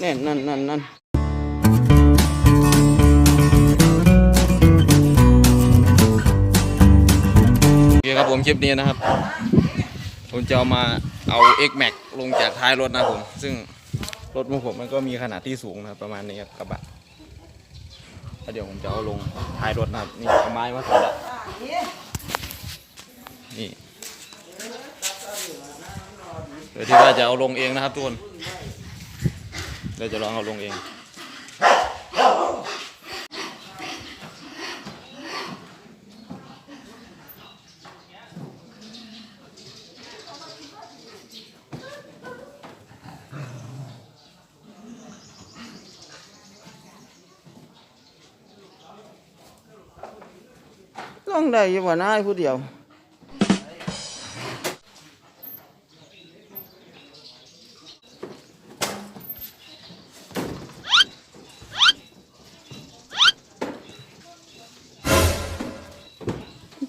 แน่นนั่นนั่นนั่นโอเคครับผมคลิปนี้นะครับ ผมจะเอามาเอา X Max ลงจากท้ายรถนะครับผม ซึ่งรถของผมมันก็มีขนาดที่สูงนะครับ ประมาณนี้ครับกระบะแล้วเดี๋ยวผมจะเอาลงท้ายรถนะครับนี่เอาไม้มาใส่ละนี่เดี๋ยวที่ว่าจะเอาลงเองนะครับทุกคน เดี๋ยวจะลองเอาลงเองลองได้อยังว่านายผู้เดียว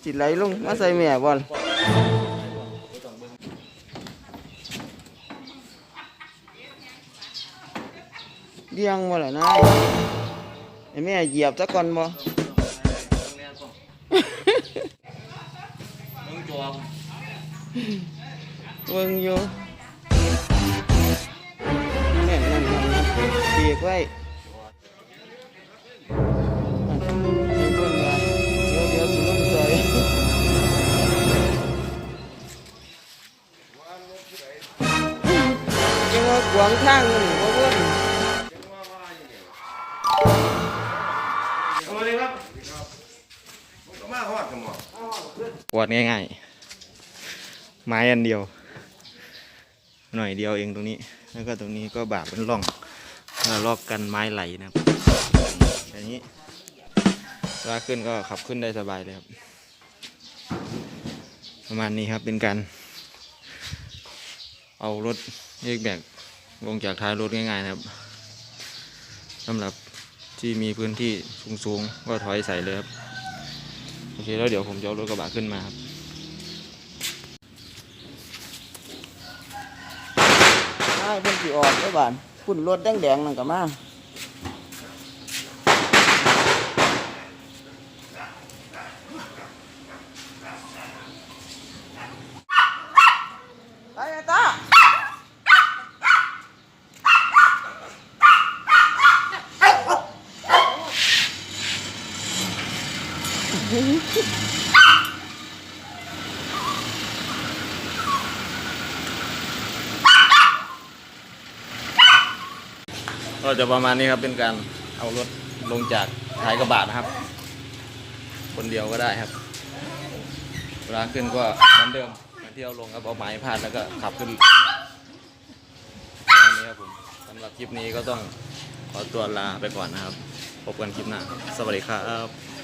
จิไหลลงมาใส่แม่บอลเลี้ยงบ่ล่ะนายให้แม่เหยียบซะก่อนบ่มึงจวบเบิ่งอยู่แม่นนั่นนั่นนั่นเบียกไว้ ว่าขวางทางอยู่นี่บ่เบิ่งสวัสดีครับก็มาฮอดกันหมดกวาดง่ายๆ ไม้อันเดียว หน่อยเดียวเองตรงนี้ แล้วก็ตรงนี้ก็บากเป็นร่องแล้วลอกกันไม้ไหลนะครับอย่างนี้เวลาขึ้นก็ขับขึ้นได้สบายเลยครับ ประมาณนี้ครับเป็นการ เอารถเอกแบก ลงจากท้ายรถง่ายๆนะครับสำหรับที่มีพื้นที่สูงๆก็ถอยใส่เลยครับโอเคแล้วเดี๋ยวผมจะเอารถกระบะขึ้นมาครับใช่เพิ่นสิออกแล้วบานพุ่นรถแดงๆนั่นก็มาไปไอ้ตา ก็จะประมาณนี้ครับเป็นการเอารถลงจากท้ายกระบะนะครับ คนเดียวก็ได้ครับเวลาขึ้นก็เหมือนเดิมเหมือนที่เอาลงครับเอาไม้พาดแล้วก็ขับขึ้นประมาณนี้ครับผมสำหรับคลิปนี้ก็ต้องขอตัวลาไปก่อนนะครับ พบกันคลิปหน้า สวัสดีครับ